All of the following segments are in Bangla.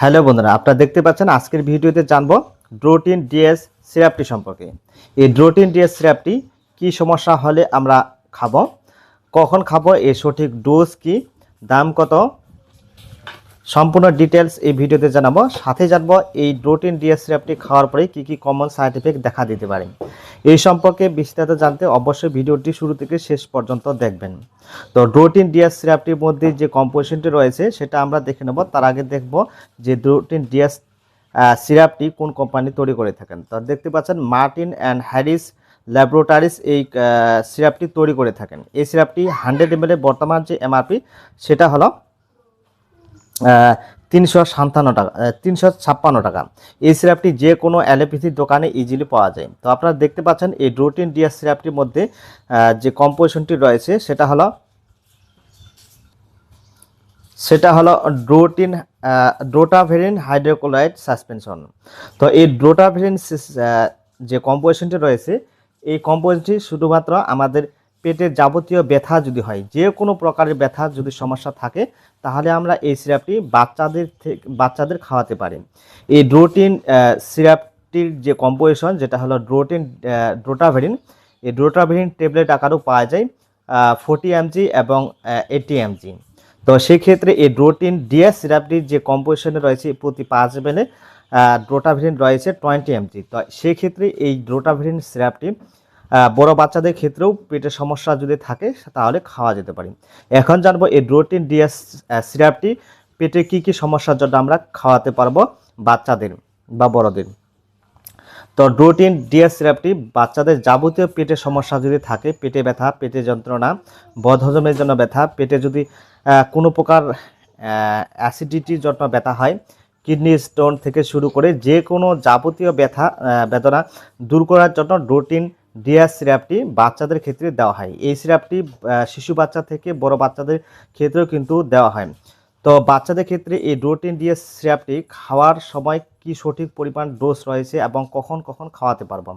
হ্যালো বন্ধুরা, আপনারা দেখতে পাচ্ছেন আজকের ভিডিওতে জানব ড্রোটিন ডিএস সিরাপটি সম্পর্কে। এই ড্রোটিন ডিএস সিরাপটি কি সমস্যা হলে আমরা খাব, কখন খাব, এর সঠিক ডোজ কি, দাম কত, সম্পূর্ণ ডিটেলস এই ভিডিওতে জানাব। সাথে জানব এই ড্রোটিন ডিএস সিরাপটি খাওয়ার পরে কি কি কমন সাইড এফেক্ট দেখা দিতে পারে। এই সম্পর্কে বিস্তারিত জানতে অবশ্যই ভিডিওটি শুরু থেকে শেষ পর্যন্ত দেখবেন। তো ড্রোটিন ডিএস সিরাপটির মধ্যে যে কম্পোজিশনটি রয়েছে, সেটা আমরা দেখে নেব। তার আগে দেখব যে ড্রোটিন ডিএস সিরাপটি কোন কোম্পানি তৈরি করে থাকেন। তো দেখতে পাচ্ছেন মার্টিন অ্যান্ড হ্যারিস ল্যাবরেটরিজ এই সিরাপটি তৈরি করে থাকেন। এই সিরাপটি হান্ড্রেড এম বর্তমান যে এমআরপি সেটা হলো তিনশো সাতান্ন টাকা তিনশো ছাপ্পান্ন টাকা। এই সিরাপটি যে কোনো অ্যালোপ্যাথির দোকানে ইজিলি পাওয়া যায়। তো আপনারা দেখতে পাচ্ছেন এই ড্রোটিন ডিয়াস সিরাপটির মধ্যে যে কম্পোজিশনটি রয়েছে, সেটা হলো সেটা হলো ড্রোটিন ড্রোটাভেরিন হাইড্রোক্লোরাইড সাসপেনশন। তো এই ড্রোটাভেরিন যে কম্পোজিশনটি রয়েছে, এই কম্পোজিশনটি শুধুমাত্র আমাদের পেটের যাবতীয় ব্যথা যদি হয়, যে কোনো প্রকারের ব্যথা যদি সমস্যা থাকে, তাহলে আমরা এই সিরাপটি বাচ্চাদের থেকে, বাচ্চাদের খাওয়াতে পারি। এই ড্রোটিন সিরাপটির যে কম্পোজিশন যেটা হলো ড্রোটিন ড্রোটাভেরিন এই ড্রোটাভেরিন ট্যাবলেট আকারেও পাওয়া যায় ফোর্টি এমজি এবং এইটি এমজি তো সেক্ষেত্রে এই ড্রোটিন ডিএস সিরাপটির যে কম্পোজিশনে রয়েছে, প্রতি পাঁচ বেলে ড্রোটাভেরিন রয়েছে টোয়েন্টি এমজি তো সেক্ষেত্রে এই ড্রোটাভেরিন সিরাপটি বড় বাচ্চাদের ক্ষেত্রেও পেটের সমস্যা যদি থাকে, তাহলে খাওয়া যেতে পারে। এখন জানব এই ড্রোটিন ডিএস সিরাপটি পেটে কি কি সমস্যার জন্য আমরা খাওয়াতে পারব বাচ্চাদের বা বড়দের। তো ড্রোটিন ডিএস সিরাপটি বাচ্চাদের যাবতীয় পেটের সমস্যা যদি থাকে, পেটে ব্যথা, পেটে যন্ত্রণা, বদহজমের জন্য ব্যথা, পেটে যদি কোনো প্রকার অ্যাসিডিটির জন্য ব্যথা হয় কিডনি স্টোন থেকে শুরু করে যে কোনো যাবতীয় ব্যথা বেদনা দূর করার জন্য ড্রোটিন ডিএস সিরাপটি বাচ্চাদের ক্ষেত্রে দেওয়া হয়। এই সিরাপটি শিশু বাচ্চা থেকে বড় বাচ্চাদের ক্ষেত্রেও কিন্তু দেওয়া হয়। তো বাচ্চাদের ক্ষেত্রে এই ড্রোটিন ডিএস সিরাপটি খাওয়ার সময় কি সঠিক পরিমাণ ডোজ রয়েছে এবং কখন কখন খাওয়াতে পারব?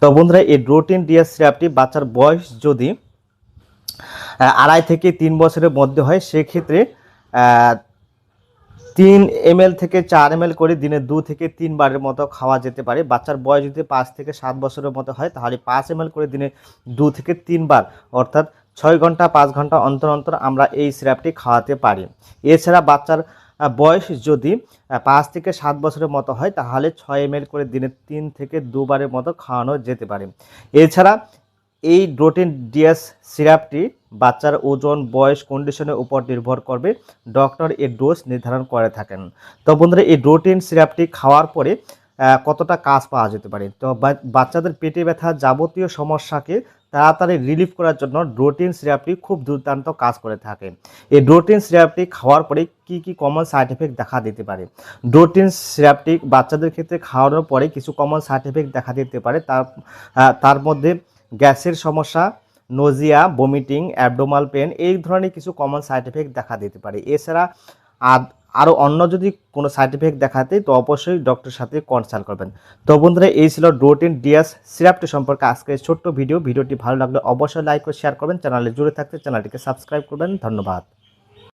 তো বন্ধুরা, এই ড্রোটিন ডিএস সিরাপটি বাচ্চার বয়স যদি আড়াই থেকে তিন বছরের মধ্যে হয়, সেক্ষেত্রে তিন এম থেকে চার এম করে দিনে দু থেকে তিনবারের মতো খাওয়া যেতে পারে। বাচ্চার বয়স যদি পাঁচ থেকে সাত বছরের মতো হয়, তাহলে পাঁচ এম করে দিনে দু থেকে তিনবার, অর্থাৎ ছয় ঘণ্টা, পাঁচ ঘণ্টা অন্তর অন্তর আমরা এই সিরাপটি খাওয়াতে পারি। এছাড়া বাচ্চার বয়স যদি পাঁচ থেকে সাত বছরের মতো হয়, তাহলে ছয় এম করে দিনে তিন থেকে দুবারের মতো খাওয়ানো যেতে পারে। এছাড়া এই ড্রোটিন ডিএস সিরাপটি বাচ্চার ওজন, বয়স কন্ডিশনের উপর নির্ভর করবে। ডক্টর এর ডোজ নির্ধারণ করে থাকেন। তো বন্ধুরা, এই ড্রোটিন সিরাপটি খাওয়ার পরে কতটা কাজ পাওয়া যেতে পারে? তো বাচ্চাদের পেটে ব্যথা যাবতীয় সমস্যাকে তাড়াতাড়ি রিলিফ করার জন্য ড্রোটিন সিরাপটি খুব দুর্দান্ত কাজ করে থাকে। এই ড্রোটিন সিরাপটি খাওয়ার পরে কি কি কমন সাইড এফেক্ট দেখা দিতে পারে? ড্রোটিন সিরাপটি বাচ্চাদের ক্ষেত্রে খাওয়ানোর পরে কিছু কমন সাইড এফেক্ট দেখা দিতে পারে। তার তার মধ্যে গ্যাসের সমস্যা নোজিয়া বমিটিং অ্যাবডোমাল পেন এই ধরনের কিছু কমন সাইড এফেক্ট দেখা দিতে পারে। এছাড়া আরও অন্য যদি কোনো সাইড এফেক্ট দেখাতে, তো অবশ্যই ডক্টরের সাথে কনসাল্ট করবেন। তো বন্ধুরা, এই ছিল ডোটিন ডিয়াস সিরাপটি সম্পর্কে আজকের ছোট্ট ভিডিও ভিডিওটি ভালো লাগলে অবশ্যই লাইক ও শেয়ার করবেন। চ্যানেলে জুড়ে থাকতে চ্যানেলটিকে সাবস্ক্রাইব করবেন। ধন্যবাদ।